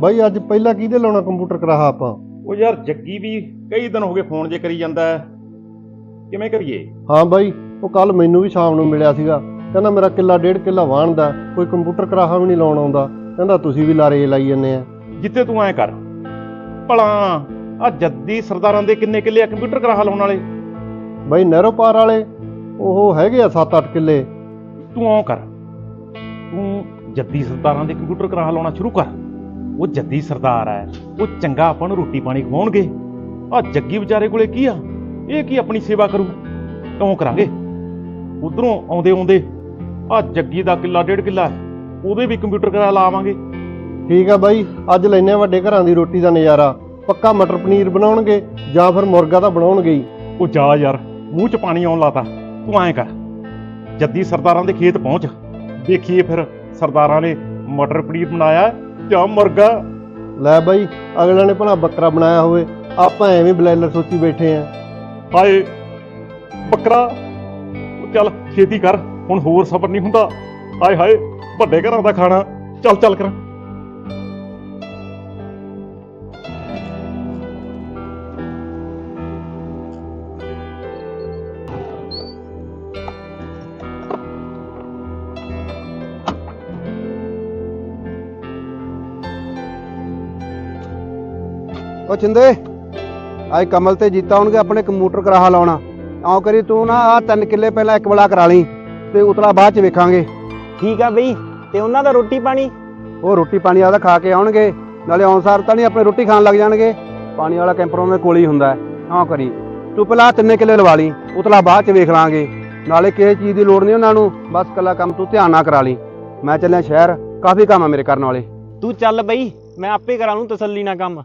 ਬਾਈ ਅੱਜ ਪਹਿਲਾਂ ਕਿਹਦੇ ਲਾਉਣਾ ਕੰਪਿਊਟਰ ਕਰਾਹਾ ਆਪਾਂ? ਉਹ ਯਾਰ ਜੱਗੀ ਵੀ ਕਈ ਦਿਨ ਹੋ ਗਏ ਫੋਨ ਜੇ ਕਰੀ ਜਾਂਦਾ ਹੈ। ਕਿਵੇਂ ਕਰੀਏ? ਹਾਂ ਬਾਈ ਉਹ ਕੱਲ ਮੈਨੂੰ ਵੀ ਸ਼ਾਮ ਨੂੰ ਮਿਲਿਆ ਸੀਗਾ। ਕਹਿੰਦਾ ਮੇਰਾ ਕਿੱਲਾ ਡੇਢ ਕਿੱਲਾ ਵਾਹਣਦਾ ਕੋਈ ਕੰਪਿਊਟਰ ਕਰਾਹਾ ਵੀ ਨਹੀਂ ਲਾਉਣ ਆਉਂਦਾ। ਕਹਿੰਦਾ ਤੁਸੀਂ ਵੀ ਲਾਰੇ ਲਾਈ ਜੰਨੇ ਆ। ਜਿੱਥੇ ਤੂੰ ਐ ਕਰ। ਭਲਾ ਆ ਜੱਦੀ ਸਰਦਾਰਾਂ ਦੇ ਕਿੰਨੇ ਕਿੱਲੇ ਆ ਕੰਪਿਊਟਰ ਕਰਾ ਲਾਉਣ ਵਾਲੇ? ਬਾਈ ਨਹਿਰੋ ਪਾਰ ਵਾਲੇ ਉਹ ਹੈਗੇ ਆ 7-8 ਕਿੱਲੇ। ਤੂੰ ਆਉਂ ਕਰ। ਤੂੰ ਜੱਦੀ ਸਰਦਾਰਾਂ ਦੇ ਕੰਪਿਊਟਰ ਕਰਾ ਲਾਉਣਾ ਸ਼ੁਰੂ ਕਰ। ਉਹ ਜੱਦੀ ਸਰਦਾਰ ਹੈ। ਉਹ ਚੰਗਾ ਆਪਾਂ ਨੂੰ ਰੋਟੀ ਪਾਣੀ ਖਵਾਉਣਗੇ। ਆ ਜੱਗੀ ਵਿਚਾਰੇ ਕੋਲੇ ਕੀ ਆ? ਇਹ ਕੀ ਆਪਣੀ ਸੇਵਾ ਕਰੂ? ਕਿਉਂ ਕਰਾਂਗੇ? ਉਧਰੋਂ ਆਉਂਦੇ ਆਉਂਦੇ ਆ ਜੱਗੀ ਦਾ ਕਿੱਲਾ ਡੇਢ ਕਿੱਲਾ ਉਹਦੇ ਵੀ ਕੰਪਿਊਟਰ ਕਰਾ ਲਾਵਾਂਗੇ। ਠੀਕ ਆ ਬਾਈ ਅੱਜ ਲੈਨੇ ਆ ਵੱਡੇ ਘਰਾਂ ਦੀ ਰੋਟੀ ਦਾ ਨਜ਼ਾਰਾ। ਪੱਕਾ ਮਟਰ ਪਨੀਰ ਬਣਾਉਣਗੇ ਜਾਂ ਫਿਰ ਮੁਰਗਾ ਤਾਂ ਬਣਾਉਣਗੇ ਹੀ। ਉਹ ਜਾ ਯਾਰ ਮੂੰਹ 'ਚ ਪਾਣੀ ਆਉਣ ਲਾਤਾ। ਤੂੰ ਐਂ ਕਰ ਜੱਦੀ ਸਰਦਾਰਾਂ ਦੇ ਖੇਤ ਪਹੁੰਚ। ਦੇਖੀਏ ਫਿਰ ਸਰਦਾਰਾਂ ਨੇ ਮਟਰ ਪਨੀਰ ਬਣਾਇਆ ਜਾਂ ਮੁਰਗਾ ਲੈ ਬਾਈ ਅਗਲੇ ਨੇ ਭਲਾ ਬੱਕਰਾ ਬਣਾਇਆ ਹੋਵੇ। ਆਪਾਂ ਐਵੇਂ ਬਲੈਲਰ ਸੋਚੀ ਬੈਠੇ ਆ। ਹਾਏ ਬੱਕਰਾ। ਉਹ ਚੱਲ ਛੇਤੀ ਕਰ। ਹੁਣ ਹੋਰ ਸਬਰ ਨਹੀਂ ਹੁੰਦਾ। ਹਾਏ ਹਾਏ ਵੱਡੇ ਘਰਾਂ ਦਾ ਖਾਣਾ। ਚੱਲ ਚੱਲ ਕਰ। ਉਹ ਚਿੰਦੇ ਅੱਜ ਕਮਲ ਤੇ ਜੀਤਾ ਹੋਣਗੇ ਆਪਣੇ ਕੰਪਿਊਟਰ ਕਰਾਹਾ ਲਾਉਣਾ। ਆਉ ਕਰੀ ਤੂੰ ਨਾ ਆ ਤਿੰਨ ਕਿੱਲੇ ਪਹਿਲਾਂ ਇੱਕ ਬਲਾ ਕਰਾ ਲਈ ਤੇ ਉਤਲਾ ਬਾਅਦ ਚ ਵੇਖਾਂਗੇ। ਠੀਕ ਆ ਬਈ ਤੇ ਉਹਨਾਂ ਦਾ ਰੋਟੀ ਪਾਣੀ? ਉਹ ਰੋਟੀ ਪਾਣੀ ਆਦਾ ਖਾ ਕੇ ਆਉਣਗੇ ਨਾਲੇ ਆਉਣਸਾਰ ਤਾਂ ਨਹੀਂ ਆਪਣੇ ਰੋਟੀ ਖਾਣ ਲੱਗ ਜਾਣਗੇ। ਪਾਣੀ ਵਾਲਾ ਕੈਂਪਰ ਉਹਨਾਂ ਦੇ ਕੋਲ ਹੀ ਹੁੰਦਾ ਆਉ ਕਰੀ। ਤੂੰ ਪਹਿਲਾਂ ਤਿੰਨੇ ਕਿੱਲੇ ਲਵਾ ਲਈ ਉਤਲਾ ਬਾਅਦ ਚ ਵੇਖ ਲਾਂਗੇ। ਨਾਲੇ ਕਿਸੇ ਚੀਜ਼ ਦੀ ਲੋੜ ਨਹੀਂ ਉਹਨਾਂ ਨੂੰ ਬਸ ਕੱਲਾ ਕੰਮ ਤੂੰ ਧਿਆਨ ਨਾਲ ਕਰਾ ਲਈ। ਮੈਂ ਚੱਲਿਆ ਸ਼ਹਿਰ ਕਾਫੀ ਕੰਮ ਆ ਮੇਰੇ ਕਰਨ ਵਾਲੇ। ਤੂੰ ਚੱਲ ਬਈ ਮੈਂ ਆਪੇ ਕਰਾ ਲੂੰ ਤਸੱਲੀ ਨਾਲ ਕੰਮ।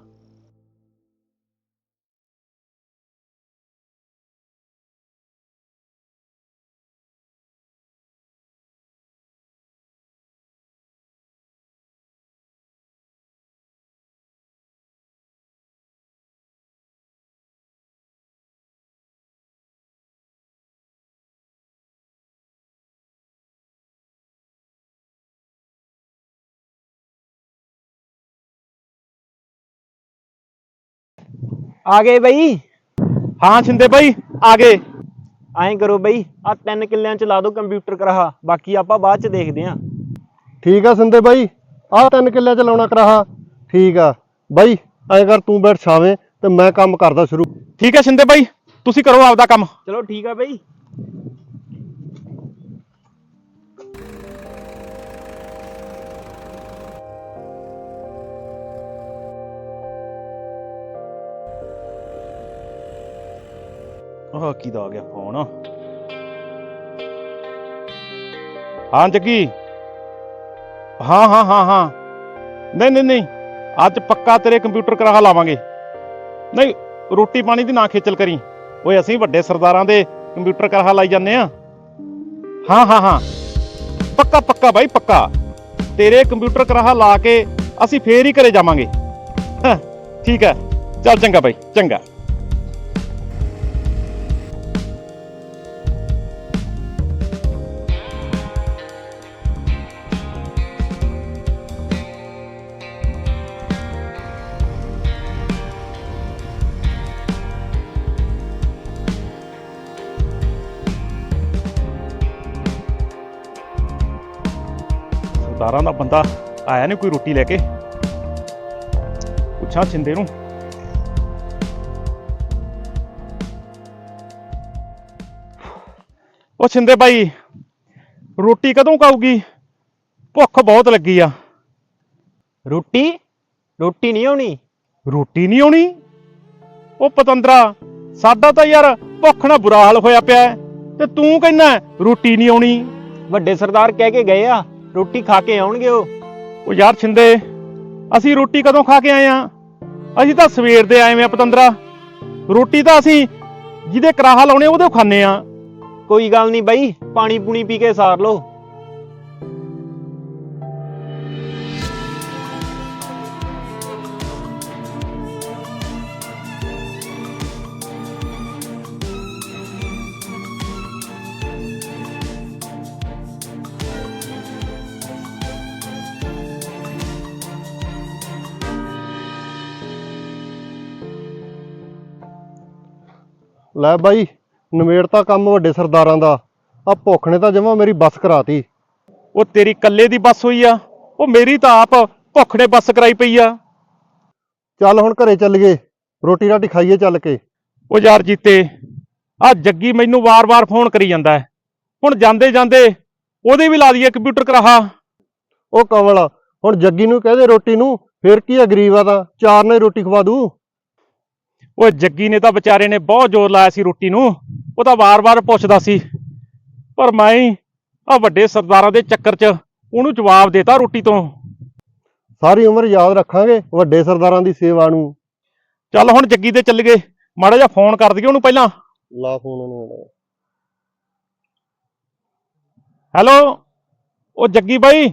ਆ ਗਏ ਬਈ। ਹਾਂ ਛਿੰਦੇ ਬਾਈ ਆ ਗਏ। ਐਂ ਕਰੋ ਬਈ ਆ ਤਿੰਨ ਕਿੱਲਿਆਂ ਚ ਲਾ ਦਿਓ ਕੰਪਿਊਟਰ ਕਰਾਹਾ ਬਾਕੀ ਆਪਾਂ ਬਾਅਦ ਚ ਦੇਖਦੇ ਆਂ। ਠੀਕ ਆ ਸੰਦੇ ਬਾਈ ਆਹ ਤਿੰਨ ਕਿੱਲਿਆਂ ਚ ਲਾਉਣਾ ਕਰਾਹਾ। ਠੀਕ ਆ ਬਾਈ ਐਂ ਕਰ ਤੂੰ ਬੈਠ ਛਾਵੇਂ ਤੇ ਮੈਂ ਕੰਮ ਕਰਦਾ ਸ਼ੁਰੂ। ਠੀਕ ਹੈ ਛਿੰਦੇ ਬਾਈ ਤੁਸੀਂ ਕਰੋ ਆਪਦਾ ਕੰਮ। ਚਲੋ ਠੀਕ ਆ ਬਈ। ਆਹ ਦਾ ਆ ਗਿਆ ਫੋਨ? ਹਾਂ, ਜੱਗੀ। ਹਾਂ ਹਾਂ ਹਾਂ ਹਾਂ। ਨਹੀਂ ਨਹੀਂ ਨਹੀਂ। ਅੱਜ ਪੱਕਾ ਤੇਰੇ ਕੰਪਿਊਟਰ ਕਰਾ ਲਾਵਾਂਗੇ। ਨਹੀਂ, ਰੋਟੀ ਪਾਣੀ ਦੀ ਨਾ ਖੇਚਲ ਕਰੀ। ਓਏ, ਅਸੀਂ ਵੱਡੇ ਸਰਦਾਰਾਂ ਦੇ ਕੰਪਿਊਟਰ ਕਰਾ ਲਾਈ ਜਾਂਦੇ ਆ ਹਾਂ ਹਾਂ ਹਾਂ। ਪੱਕਾ ਪੱਕਾ ਬਾਈ, ਪੱਕਾ। ਤੇਰੇ ਕੰਪਿਊਟਰ ਕਰਾਹਾ ਲਾ ਕੇ ਅਸੀਂ ਫੇਰ ਹੀ ਘਰੇ ਜਾਵਾਂਗੇ। ਠੀਕ ਹੈ। ਚੱਲ, ਚੰਗਾ ਬਾਈ, ਚੰਗਾ। ਸਰਦਾਰਾਂ ਦਾ ਬੰਦਾ ਆਇਆ ਨਹੀਂ ਕੋਈ ਰੋਟੀ ਲੈ ਕੇ? ਪੁੱਛਾਂ ਛਿੰਦੇ ਨੂੰ। ਉਹ ਛਿੰਦੇ ਬਾਈ ਰੋਟੀ ਕਦੋਂ ਖਾਊਗੀ? ਭੁੱਖ ਬਹੁਤ ਲੱਗੀ ਆ। ਰੋਟੀ? ਰੋਟੀ ਨਹੀਂ ਆਉਣੀ? ਰੋਟੀ ਨਹੀਂ ਆਉਣੀ? ਉਹ ਪਤੰਦਰਾ ਸਾਡਾ ਤਾਂ ਯਾਰ ਭੁੱਖ ਨਾਲ ਬੁਰਾ ਹਾਲ ਹੋਇਆ ਪਿਆ ਤੇ ਤੂੰ ਕਹਿੰਦਾ ਰੋਟੀ ਨਹੀਂ ਆਉਣੀ। ਵੱਡੇ ਸਰਦਾਰ ਕਹਿ ਕੇ ਗਏ ਆ। ਰੋਟੀ ਖਾ ਕੇ ਆਉਣਗੇ ਉਹ? ਉਹ ਯਾਰ ਛਿੰਦੇ ਅਸੀਂ ਰੋਟੀ ਕਦੋਂ ਖਾ ਕੇ ਆਏ ਆ? ਅਸੀਂ ਤਾਂ ਸਵੇਰ ਦੇ ਆਏ ਵੇ ਆ ਪਤੰਦਰਾ। ਰੋਟੀ ਤਾਂ ਅਸੀਂ ਜਿਹਦੇ ਕਰਾਹਾ ਲਾਉਣੇ ਉਹਦੇ ਖਾਣੇ ਆ। ਕੋਈ ਗੱਲ ਨਹੀਂ ਬਈ ਪਾਣੀ ਪੂਣੀ ਪੀ ਕੇ ਸਾਰ ਲਓ। ਲੈ ਬਾਈ ਨਵੇੜ ਤਾਂ ਕੰਮ ਵੱਡੇ ਸਰਦਾਰਾਂ ਦਾ। ਆ ਭੁੱਖ ਨੇ ਤਾਂ ਜਮਾ ਮੇਰੀ ਬੱਸ ਕਰਾਤੀ। ਉਹ ਤੇਰੀ ਕੱਲੇ ਦੀ ਬੱਸ ਹੋਈ ਆ ਉਹ ਮੇਰੀ ਤਾਂ ਆਪ ਭੁੱਖ ਨੇ ਬੱਸ ਕਰਾਈ ਪਈ ਆ। ਚੱਲ ਹੁਣ ਘਰੇ ਚੱਲ ਗਏ ਰੋਟੀ ਰਾਟੀ ਖਾਈਏ ਚੱਲ ਕੇ। ਉਹ ਯਾਰ ਜੀਤੇ ਆ ਜੱਗੀ ਮੈਨੂੰ ਵਾਰ-ਵਾਰ ਫੋਨ ਕਰੀ ਜਾਂਦਾ ਹੈ। ਹੁਣ ਜਾਂਦੇ ਜਾਂਦੇ ਉਹਦੇ ਵੀ ਲਾ ਦਈਏ ਕੰਪਿਊਟਰ ਕਰਾਹਾ। ਉਹ ਕਮਲ ਹੁਣ ਜੱਗੀ ਨੂੰ ਕਹਦੇ ਰੋਟੀ ਨੂੰ ਫੇਰ ਕੀ ਆ ਗਰੀਬ ਆ ਤਾਂ ਚਾਰ ਨੇ ਰੋਟੀ ਖਵਾ ਦੂ। ਉਹ ਜੱਗੀ ਨੇ ਤਾਂ ਵਿਚਾਰੇ ਨੇ ਬਹੁਤ ਜ਼ੋਰ ਲਾਇਆ ਸੀ ਰੋਟੀ ਨੂੰ। ਉਹ ਤਾਂ ਵਾਰ-ਵਾਰ ਪੁੱਛਦਾ ਸੀ ਪਰ ਮੈਂ ਆ ਵੱਡੇ ਸਰਦਾਰਾਂ ਦੇ ਚੱਕਰ 'ਚ ਉਹਨੂੰ ਜਵਾਬ ਦੇਤਾ ਰੋਟੀ ਤੋਂ। ਸਾਰੀ ਉਮਰ ਯਾਦ ਰੱਖਾਂਗੇ ਵੱਡੇ ਸਰਦਾਰਾਂ ਦੀ ਸੇਵਾ ਨੂੰ। ਚੱਲ ਹੁਣ ਜੱਗੀ ਤੇ ਚੱਲ ਗਏ। ਮਾੜਾ ਜਿਹਾ ਫੋਨ ਕਰ ਦਈਏ ਉਹਨੂੰ ਪਹਿਲਾਂ। ਲਾ ਫੋਨ ਉਹਨੂੰ ਹੈਲੋ ਉਹ ਜੱਗੀ ਬਾਈ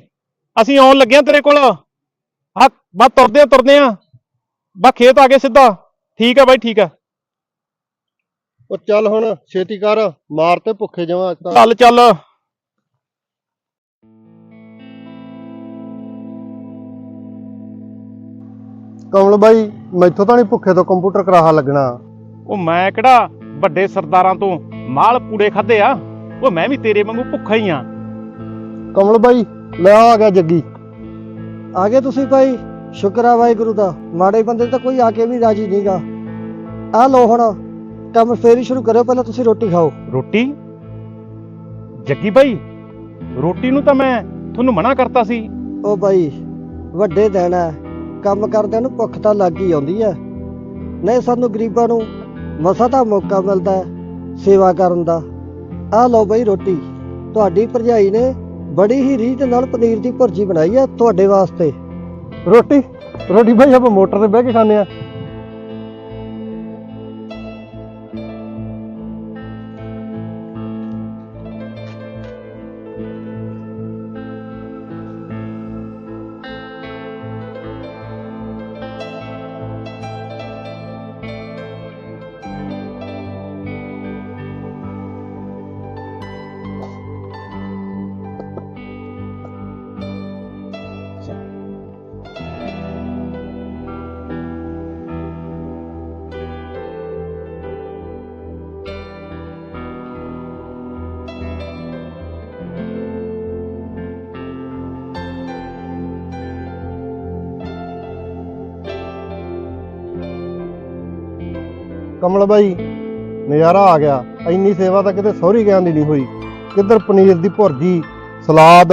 ਅਸੀਂ ਆਉਣ ਲੱਗੇ ਆ ਤੇਰੇ ਕੋਲ। ਆ ਬਸ ਤੁਰਦੇ ਆ ਤੁਰਦੇ ਆ। ਬਸ ਖੇਤ ਆ ਗਏ ਸਿੱਧਾ। ਠੀਕ ਆ ਬਾਈ ਠੀਕ ਆ। ਉਹ ਚੱਲ ਹੁਣ ਛੇਤੀ ਕਰ ਮਾਰ ਤੇ ਭੁੱਖੇ ਜਮਾ ਅੱਜ ਤਾਂ। ਚੱਲ ਚੱਲ। ਕਮਲ ਬਾਈ ਮੈਥੋਂ ਤਾਂ ਨਹੀਂ ਭੁੱਖੇ ਤੋਂ ਕੰਪਿਊਟਰ ਕਰਾਹਾ ਲੱਗਣਾ। ਉਹ ਮੈਂ ਕਿਹੜਾ ਵੱਡੇ ਸਰਦਾਰਾਂ ਤੋਂ ਮਾਲ ਪੂੜੇ ਖਾਦੇ ਆ? ਉਹ ਮੈਂ ਵੀ ਤੇਰੇ ਵਾਂਗੂ ਭੁੱਖਾ ਹੀ ਆ। ਕਮਲ ਬਾਈ ਲੈ ਆ ਗਿਆ ਜੱਗੀ। ਆ ਗਏ ਤੁਸੀਂ ਭਾਈ ਸ਼ੁਕਰ ਆ ਵਾਹਿਗੁਰੂ ਦਾ। ਮਾੜੇ ਬੰਦੇ ਤਾਂ ਕੋਈ ਆ ਕੇ ਵੀ ਰਾਜੀ ਨਹੀਂਗਾ ਆ ਲੋ ਹੁਣ ਕੰਮ ਫੇਰ ਹੀ ਸ਼ੁਰੂ ਕਰਿਓ ਪਹਿਲਾਂ ਤੁਸੀਂ ਰੋਟੀ ਖਾਓ। ਰੋਟੀ? ਜੱਗੀ ਬਾਈ ਰੋਟੀ ਨੂੰ ਤਾਂ ਮੈਂ ਤੁਹਾਨੂੰ ਮਨਾ ਕਰਤਾ ਸੀ। ਉਹ ਭਾਈ ਵੱਡੇ ਦਿਨ ਹੈ ਕੰਮ ਕਰਦਿਆਂ ਨੂੰ ਭੁੱਖ ਤਾਂ ਲੱਗ ਹੀ ਆਉਂਦੀ ਹੈ ਨਹੀਂ ਸਾਨੂੰ ਗਰੀਬਾਂ ਨੂੰ ਮਸਾ ਤਾਂ ਮੌਕਾ ਮਿਲਦਾ ਹੈ ਸੇਵਾ ਕਰਨ ਦਾ। ਆ ਲਓ ਭਾਈ ਰੋਟੀ ਤੁਹਾਡੀ ਭਰਜਾਈ ਨੇ ਬੜੀ ਹੀ ਰੀਝ ਨਾਲ ਪਨੀਰ ਦੀ ਭੁਰਜੀ ਬਣਾਈ ਹੈ ਤੁਹਾਡੇ ਵਾਸਤੇ। ਰੋਟੀ? ਰੋਟੀ ਬਾਈ ਆਪਾਂ ਮੋਟਰ ਤੇ ਬਹਿ ਕੇ ਖਾਂਦੇ ਆ। ਕਮਲ ਬਾਈ ਨਜ਼ਾਰਾ ਆ ਗਿਆ। ਇੰਨੀ ਸੇਵਾ ਤਾਂ ਕਿਤੇ ਸਹੁਰੀ ਗਿਆਨ ਦੀ ਨਹੀਂ ਹੋਈ। ਕਿੱਧਰ ਪਨੀਰ ਦੀ ਭੁਰਜੀ ਸਲਾਦ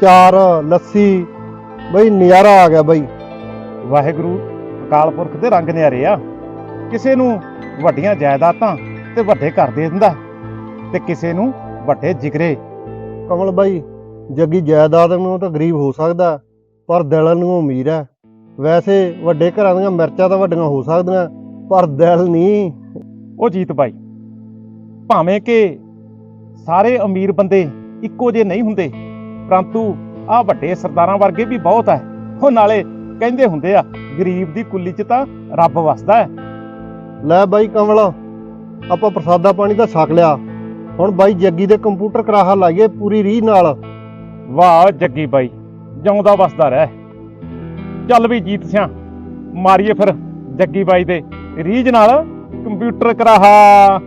ਚਾਰ ਲੱਸੀ? ਬਈ ਨਜ਼ਾਰਾ ਆ ਗਿਆ ਬਈ। ਵਾਹਿਗੁਰੂ ਅਕਾਲ ਪੁਰਖ ਦੇ ਰੰਗ ਨਿਆਰੇ ਆ। ਕਿਸੇ ਨੂੰ ਵੱਡੀਆਂ ਜਾਇਦਾਦਾਂ ਤੇ ਵੱਡੇ ਘਰ ਦੇ ਦਿੰਦਾ ਤੇ ਕਿਸੇ ਨੂੰ ਵੱਡੇ ਜਿਗਰੇ। ਕਮਲ ਬਾਈ ਜੱਗੀ ਜਾਇਦਾਦ ਨੂੰ ਤਾਂ ਗਰੀਬ ਹੋ ਸਕਦਾ ਪਰ ਦਿਲ ਨੂੰ ਅਮੀਰ ਹੈ। ਵੈਸੇ ਵੱਡੇ ਘਰਾਂ ਦੀਆਂ ਮਿਰਚਾਂ ਤਾਂ ਵੱਡੀਆਂ ਹੋ ਸਕਦੀਆਂ ਪਰ ਦਿਲ ਨਹੀਂ ਉਹ ਜੀਤ ਬਾਈ ਭਾਵੇਂ ਕਿ ਸਾਰੇ ਅਮੀਰ ਬੰਦੇ ਇੱਕੋ ਜਿਹੇ ਨਹੀਂ ਹੁੰਦੇ ਪਰੰਤੂ ਆ ਵੱਡੇ ਸਰਦਾਰਾਂ ਵਰਗੇ ਵੀ ਬਹੁਤ ਹੈ ਉਹ ਨਾਲੇ ਕਹਿੰਦੇ ਹੁੰਦੇ ਆ ਗਰੀਬ ਦੀ ਕੁੱਲੀ 'ਚ ਤਾਂ ਰੱਬ ਵਸਦਾ ਹੈ। ਲੈ ਬਾਈ ਕਮਲ ਆਪਾਂ ਪ੍ਰਸਾਦਾ ਪਾਣੀ ਤਾਂ ਛਕ ਲਿਆ। ਹੁਣ ਬਾਈ ਜੱਗੀ ਦੇ ਕੰਪਿਊਟਰ ਕਰਾਹਾ ਲਾਈਏ ਪੂਰੀ ਰੀਹ ਨਾਲ। ਵਾਹ ਜੱਗੀ ਬਾਈ ਜਿਉਂਦਾ ਵਸਦਾ ਰਹਿ। ਚੱਲ ਵੀ ਜੀਤ ਸਿਆ ਮਾਰੀਏ ਫਿਰ ਜੱਗੀ ਬਾਈ ਦੇ। ਰੀਝ ਨਾਲ ਕੰਪਿਊਟਰ ਕਰਾਹਾ।